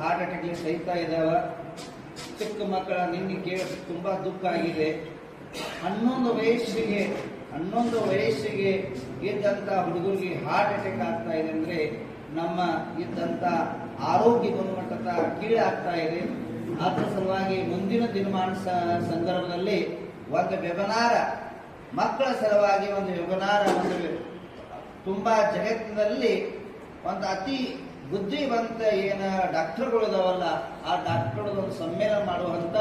Heart ಅಟ್ಯಾಕ್ಲಿ ಸಹಿತ ಇದಾವ. ಚಿಕ್ಕ ಮಕ್ಕಳ ನಿನ್ನೆ ಕೇಳ ತುಂಬಾ ದುಃಖ ಆಗಿದೆ. ಹನ್ನೊಂದು ವಯಸ್ಸಿಗೆ ಹನ್ನೊಂದು ವಯಸ್ಸಿಗೆ ಇದ್ದಂತ ಹುಡುಗರಿಗೆ ಹಾರ್ಟ್ ಅಟ್ಯಾಕ್ ಆಗ್ತಾ ಇದೆ ಅಂದ್ರೆ ನಮ್ಮ ಇದ್ದಂತ ಆರೋಗ್ಯ ಗುಣಮಟ್ಟದ ಕೀಳಾಗ್ತಾ ಇದೆ. ಅದರ ಸಲುವಾಗಿ ಮುಂದಿನ ದಿನಮಾನ ಸಂದರ್ಭದಲ್ಲಿ ಒಂದು ವೆಬನಾರ, ಮಕ್ಕಳ ಸಲುವಾಗಿ ಒಂದು ವೆಬನಾರ ಒಂದು ತುಂಬಾ ಜಗತ್ತಿನಲ್ಲಿ ಒಂದು ಅತಿ ಬುದ್ಧಿವಂತ ಏನ ಡಾಕ್ಟರ್ಗಳು ಇದಾವಲ್ಲ, ಆ ಡಾಕ್ಟರ್ಗಳು ಒಂದು ಸಮ್ಮೇಳನ ಮಾಡುವಂತ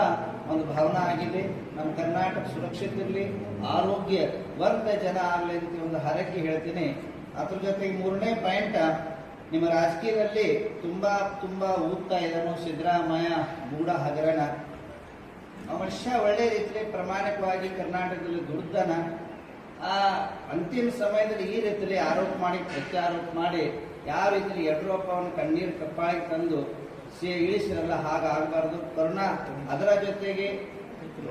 ಒಂದು ಭಾವನೆ ಆಗಿದೆ. ನಮ್ಮ ಕರ್ನಾಟಕ ಸುರಕ್ಷಿತ ಇರಲಿ, ಆರೋಗ್ಯವಂತ ಜನ ಆಗಲಿ ಅಂತ ಒಂದು ಹರಕೆ ಹೇಳ್ತೀನಿ. ಅದ್ರ ಜೊತೆಗೆ ಮೂರನೇ ಪಾಯಿಂಟ್, ನಿಮ್ಮ ರಾಜಕೀಯದಲ್ಲಿ ತುಂಬಾ ತುಂಬಾ ಊದ್ತಾ ಇದ್ದಾನು ಸಿದ್ದರಾಮಯ್ಯ ಗೂಢ ಹಗರಣ. ಮನುಷ್ಯ ಒಳ್ಳೆ ರೀತಿಯಲ್ಲಿ ಪ್ರಾಮಾಣಿಕವಾಗಿ ಕರ್ನಾಟಕದಲ್ಲಿ ದುಡ್ದನ ಆ, ಅಂತಿಮ ಸಮಯದಲ್ಲಿ ಈ ರೀತಿಯಲ್ಲಿ ಆರೋಪ ಮಾಡಿ, ಪ್ರತ್ಯಾರೋಪ ಮಾಡಿ ಯಾವ ರೀತಿಯಲ್ಲಿ ಯಡಿಯೂರಪ್ಪವನ್ನು ಕಣ್ಣೀರು ಕಪ್ಪಾಗಿ ತಂದು ಸಿ ಇಳಿಸಿರಲ್ಲ ಹಾಗಾಗಬಾರ್ದು ಕರುಣ, ಅದರ ಜೊತೆಗೆ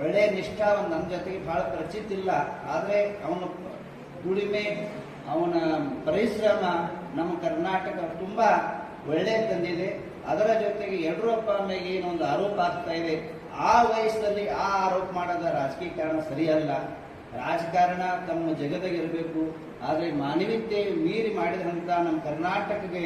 ಒಳ್ಳೆ ನಿಷ್ಠಾ ಒಂದು ನಮ್ಮ ಜೊತೆಗೆ ಬಹಳ ಪರಿಚಿತ ಇಲ್ಲ. ಆದರೆ ಅವನ ದುಡಿಮೆ, ಅವನ ಪರಿಶ್ರಮ ನಮ್ಮ ಕರ್ನಾಟಕ ತುಂಬ ಒಳ್ಳೆ ತಂದಿದೆ. ಅದರ ಜೊತೆಗೆ ಯಡಿಯೂರಪ್ಪ ಮೇಲೆ ಏನೊಂದು ಆರೋಪ ಆಗ್ತಾ ಇದೆ. ಆ ವಯಸ್ಸಲ್ಲಿ ಆ ಆರೋಪ ಮಾಡೋದ ರಾಜಕೀಯ ಕಾರಣ ಸರಿಯಲ್ಲ. ರಾಜಕಾರಣ ತಮ್ಮ ಜಗದಾಗಿರಬೇಕು. ಆದರೆ ಮಾನವೀಯತೆ ಮೀರಿ ಮಾಡಿದಂತ ನಮ್ಮ ಕರ್ನಾಟಕಕ್ಕೆ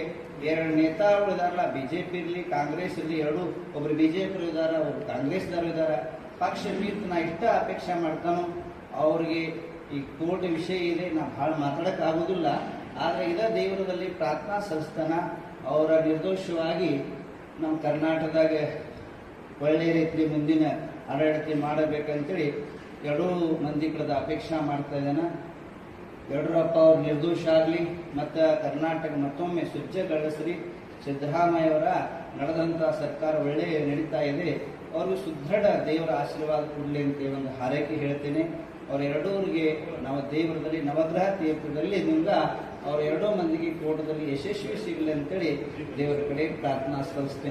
ಎರಡು ನೇತಾರರು ಇದಾರಲ್ಲ ಬಿಜೆಪಿ ಇರಲಿ, ಕಾಂಗ್ರೆಸ್ ಇರಲಿ, ಎರಡು ಒಬ್ರು ಬಿಜೆಪಿ ಇದಾರ ಒಬ್ರು ಕಾಂಗ್ರೆಸ್ದವರು ಇದಾರ ಪಕ್ಷ ಮೀರಿ ನಾ ಇಷ್ಟ ಅಪೇಕ್ಷೆ ಮಾಡ್ತಾನೋ. ಅವ್ರಿಗೆ ಈ ಕೋರ್ಟ್ ವಿಷಯ ಇದೆ, ನಾ ಭಾಳ ಮಾತಾಡೋಕ್ಕಾಗೋದಿಲ್ಲ ಆದ್ರೆ ಇದ ದೇವರದಲ್ಲಿ ಪ್ರಾರ್ಥನಾ ಸಂಸ್ಥಾನ, ಅವರ ನಿರ್ದೋಷವಾಗಿ ನಮ್ಮ ಕರ್ನಾಟಕದಾಗ ಒಳ್ಳೆಯ ರೀತಿ ಮುಂದಿನ ಆಡಳಿತ ಮಾಡಬೇಕಂತೇಳಿ ಎರಡೂ ಮಂದಿ ಕಡೆದ ಅಪೇಕ್ಷೆ ಮಾಡ್ತಾ ಇದ್ದಾನೆ. ಯಡಿಯೂರಪ್ಪ ಅವ್ರು ನಿರ್ದೋಷ ಆಗಲಿ, ಮತ್ತು ಕರ್ನಾಟಕ ಮತ್ತೊಮ್ಮೆ ಸ್ವಚ್ಛಗೊಳಿಸ್ರಿ. ಸಿದ್ದರಾಮಯ್ಯ ಅವರ ನಡೆದಂಥ ಸರ್ಕಾರ ಒಳ್ಳೆ ನಡೀತಾ ಇದೆ. ಅವರು ಸುದೃಢ ದೇವರ ಆಶೀರ್ವಾದ ಕೊಡಲಿ ಅಂತ ಒಂದು ಹಾರೈಕೆ ಹೇಳ್ತೇನೆ. ಅವ್ರ ಎರಡೂರಿಗೆ ನಾವು ದೇವರದಲ್ಲಿ, ನವಗ್ರಹ ತೀರ್ಥದಲ್ಲಿ ನಿಂದ ಅವ್ರ ಎರಡೂ ಮಂದಿಗೆ ಕೋಟದಲ್ಲಿ ಯಶಸ್ವಿ ಸಿಗಲಿ ಅಂತೇಳಿ ದೇವರ ಕಡೆ ಪ್ರಾರ್ಥನಾ ಸಲ್ಲಿಸ್ತೇನೆ.